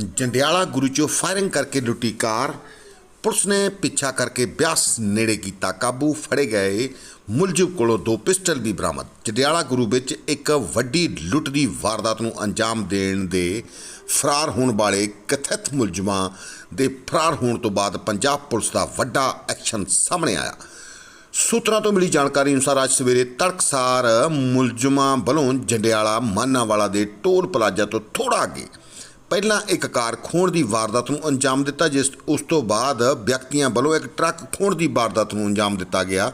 ਜੰਡਿਆਲਾ ਗੁਰੂ ਚੋਂ ਫਾਇਰਿੰਗ ਕਰਕੇ ਲੁੱਟੀ ਕਾਰ। ਪੁਲਿਸ ਨੇ ਪਿੱਛਾ ਕਰਕੇ ਬਿਆਸ ਨੇੜੇ ਕੀਤਾ ਕਾਬੂ, ਫੜੇ ਗਏ ਮੁਲਜ਼ਮ ਕੋਲੋਂ ਦੋ ਪਿਸਟਲ ਵੀ ਬਰਾਮਦ। ਜੰਡਿਆਲਾ ਗੁਰੂ ਵਿੱਚ ਇੱਕ ਵੱਡੀ ਲੁੱਟ ਦੀ ਵਾਰਦਾਤ ਨੂੰ ਅੰਜਾਮ ਦੇਣ ਦੇ ਫਰਾਰ ਹੋਣ ਵਾਲੇ ਕਥਿਤ ਮੁਲਜ਼ਮਾਂ ਦੇ ਫਰਾਰ ਹੋਣ ਤੋਂ ਬਾਅਦ ਪੰਜਾਬ ਪੁਲਿਸ ਦਾ ਵੱਡਾ ਐਕਸ਼ਨ ਸਾਹਮਣੇ ਆਇਆ। ਸੂਤਰਾਂ ਤੋਂ ਮਿਲੀ ਜਾਣਕਾਰੀ ਅਨੁਸਾਰ, ਅੱਜ ਸਵੇਰੇ ਤੜਕਸਾਰ ਮੁਲਜ਼ਮਾਂ ਵੱਲੋਂ ਜੰਡਿਆਲਾ, ਮਾਨਾਵਾਲਾ ਦੇ ਟੋਲ ਪਲਾਜ਼ਾ ਤੋਂ ਥੋੜਾ ਅੱਗੇ ਪਹਿਲਾਂ ਇੱਕ ਕਾਰ ਖੋਣ ਦੀ ਵਾਰਦਾਤ ਨੂੰ ਅੰਜਾਮ ਦਿੱਤਾ, ਜਿਸ ਉਸ ਤੋਂ ਬਾਅਦ ਵਿਅਕਤੀਆਂ ਵੱਲੋਂ ਇੱਕ ਟਰੱਕ ਖੋਣ ਦੀ ਵਾਰਦਾਤ ਨੂੰ ਅੰਜਾਮ ਦਿੱਤਾ ਗਿਆ।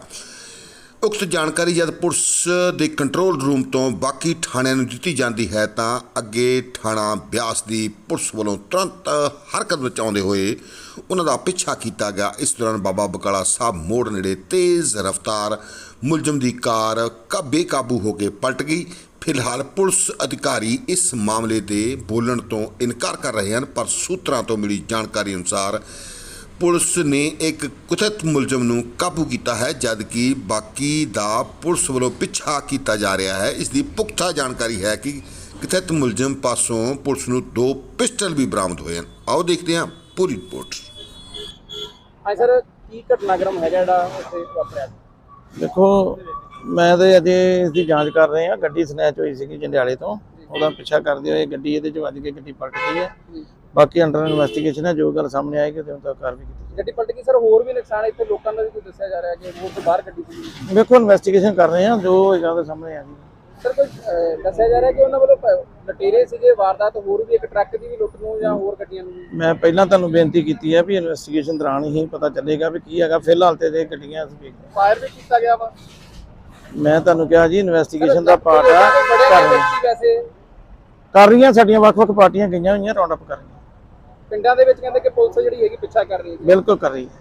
ਉਕਤ ਜਾਣਕਾਰੀ ਜਦ ਪੁਲਿਸ ਦੇ ਕੰਟਰੋਲ ਰੂਮ ਤੋਂ ਬਾਕੀ ਥਾਣਿਆਂ ਨੂੰ ਦਿੱਤੀ ਜਾਂਦੀ ਹੈ, ਤਾਂ ਅੱਗੇ ਥਾਣਾ ਬਿਆਸ ਦੀ ਪੁਲਿਸ ਵੱਲੋਂ ਤੁਰੰਤ ਹਰਕਤ ਵਿੱਚ ਆਉਂਦੇ ਹੋਏ ਉਹਨਾਂ ਦਾ ਪਿੱਛਾ ਕੀਤਾ ਗਿਆ। ਇਸ ਦੌਰਾਨ ਬਾਬਾ ਬਕਾਲਾ ਸਾਹਿਬ ਮੋੜ ਨੇੜੇ ਤੇਜ਼ ਰਫ਼ਤਾਰ ਮੁਲਜ਼ਮ ਦੀ ਕਾਰ ਕਾ ਬੇਕਾਬੂ ਹੋ ਕੇ ਪਲਟ ਗਈ ਫਿਲਹਾਲ ਪੁਲਿਸ ਅਧਿਕਾਰੀ ਇਸ ਮਾਮਲੇ ਦੇ ਬੋਲਣ ਤੋਂ ਇਨਕਾਰ ਕਰ ਰਹੇ ਹਨ ਪਰ ਸੂਤਰਾਂ ਤੋਂ ਮਿਲੀ ਜਾਣਕਾਰੀ ਅਨੁਸਾਰ ਪੁਲਿਸ ਨੇ ਇੱਕ ਕੁਥਿਤ ਮੁਲਜ਼ਮ ਨੂੰ ਕਾਬੂ ਕੀਤਾ ਹੈ ਜਦਕਿ ਬਾਕੀ ਦਾ ਪੁਲਿਸ ਵੱਲੋਂ ਪਿੱਛਾ ਕੀਤਾ ਜਾ ਰਿਹਾ ਹੈ। ਇਸ ਦੀ ਪੁਖਤਾ ਜਾਣਕਾਰੀ ਹੈ ਕਿ ਕਥਿਤ ਮੁਲਜ਼ਮ ਪਾਸੋਂ ਪੁਲਿਸ ਨੂੰ ਦੋ ਪਿਸਟਲ ਵੀ ਬਰਾਮਦ ਹੋਏ ਹਨ। ਆਓ ਦੇਖਦੇ ਹਾਂ ਪੂਰੀ ਰਿਪੋਰਟ। ਹਾਂ ਸਰ ਕੀ ਘਟਨਾਕ੍ਰਮ ਹੈਗਾ ਜਿਹੜਾ ਉੱਥੇ ਵਾਪਰਿਆ? ਦੇਖੋ ਮੈਂ ਤੇ ਅਜੇ ਇਸ ਦੀ ਜਾਂਚ ਕਰ ਰਹੇ ਹਾਂ। ਗੱਡੀ ਸਨੈਚ ਹੋਈ ਸੀਗੀ ਜੰਡਿਆਲੇ ਤੋਂ। ਉਹਦਾ ਪਿੱਛਾ ਕਰਦੇ ਹੋਏ ਗੱਡੀ ਇਹਦੇ ਚ ਵੱਜ ਕੇ ਗੱਡੀ ਪਲਟ ਗਈ ਹੈ। ਬਾਕੀ ਅੰਡਰ ਇਨਵੈਸਟੀਗੇਸ਼ਨ ਹੈ। ਜੋ ਗੱਲ ਸਾਹਮਣੇ ਆਏਗੀ ਤੇ ਉਹਦਾ ਕਾਰਵਾਈ ਕੀਤੀ ਗੱਡੀ ਪਲਟ ਗਈ। ਸਰ ਹੋਰ ਵੀ ਨੁਕਸਾਨ ਇੱਥੇ ਲੋਕਾਂ ਦਾ ਵੀ ਕੋਈ ਦੱਸਿਆ ਜਾ ਰਿਹਾ ਕਿ ਰੋਡ ਤੋਂ ਬਾਹਰ ਗੱਡੀ ਜਾਏਗੀ ਵੇਖੋ ਇਨਵੈਸਟੀਗੇਸ਼ਨ ਕਰ ਰਹੇ ਹਾਂ। ਜੋ ਹੋਏਗਾ ਉਹਦੇ ਸਾਹਮਣੇ ਆ ਜਾਏਗੀ। ਸਰ ਕੋਈ ਦੱਸਿਆ ਜਾ ਰਿਹਾ ਕਿ ਉਹਨਾਂ ਵੱਲੋਂ ਲਟੇਰੇ ਸੀਗੇ ਵਾਰਦਾਤ ਹੋਰ ਵੀ ਇੱਕ ਟਰੱਕ ਦੀ ਵੀ ਲੁੱਟ ਨੂੰ ਜਾਂ ਹੋਰ ਗੱਡੀਆਂ ਨੂੰ ਮੈਂ ਪਹਿਲਾਂ ਤੁਹਾਨੂੰ ਬੇਨਤੀ ਕੀਤੀ ਹੈ ਵੀ ਇਨਵੈਸਟੀਗੇਸ਼ਨ ਦੌਰਾਨ ਹੀ ਪਤਾ ਚੱਲੇਗਾ ਵੀ ਕੀ ਹੈਗਾ। ਫਿਲਹਾਲ ਤੇ ਇਹ ਗੱਡੀਆਂ ਅਸੀਂ ਫਾਇਰ ਵੀ ਕੀਤਾ ਗਿਆ ਵਾ। ਮੈਂ ਤੁਹਾਨੂੰ ਕਿਹਾ ਜੀ ਇਨਵੈਸਟੀਗੇਸ਼ਨ ਦਾ ਪਾਰਟ ਆ ਕਰ ਰਹੇ ਵੈਸੇ। ਕਰ ਰਹੀਆਂ ਸਾਡੀਆਂ ਵੱਖ-ਵੱਖ ਪਾਰਟੀਆਂ ਗਈਆਂ ਹੋਈਆਂ ਰਾਉਂਡ ਅਪ ਕਰ ਰਹੀਆਂ। ਪਿੰਡਾਂ ਦੇ ਵਿੱਚ ਕਹਿੰਦੇ ਕਿ ਪੁਲਿਸ ਜਿਹੜੀ ਹੈਗੀ ਪਿੱਛਾ ਕਰ ਰਹੀ ਹੈ। ਬਿਲਕੁਲ ਕਰ ਰਹੀ ਹੈ।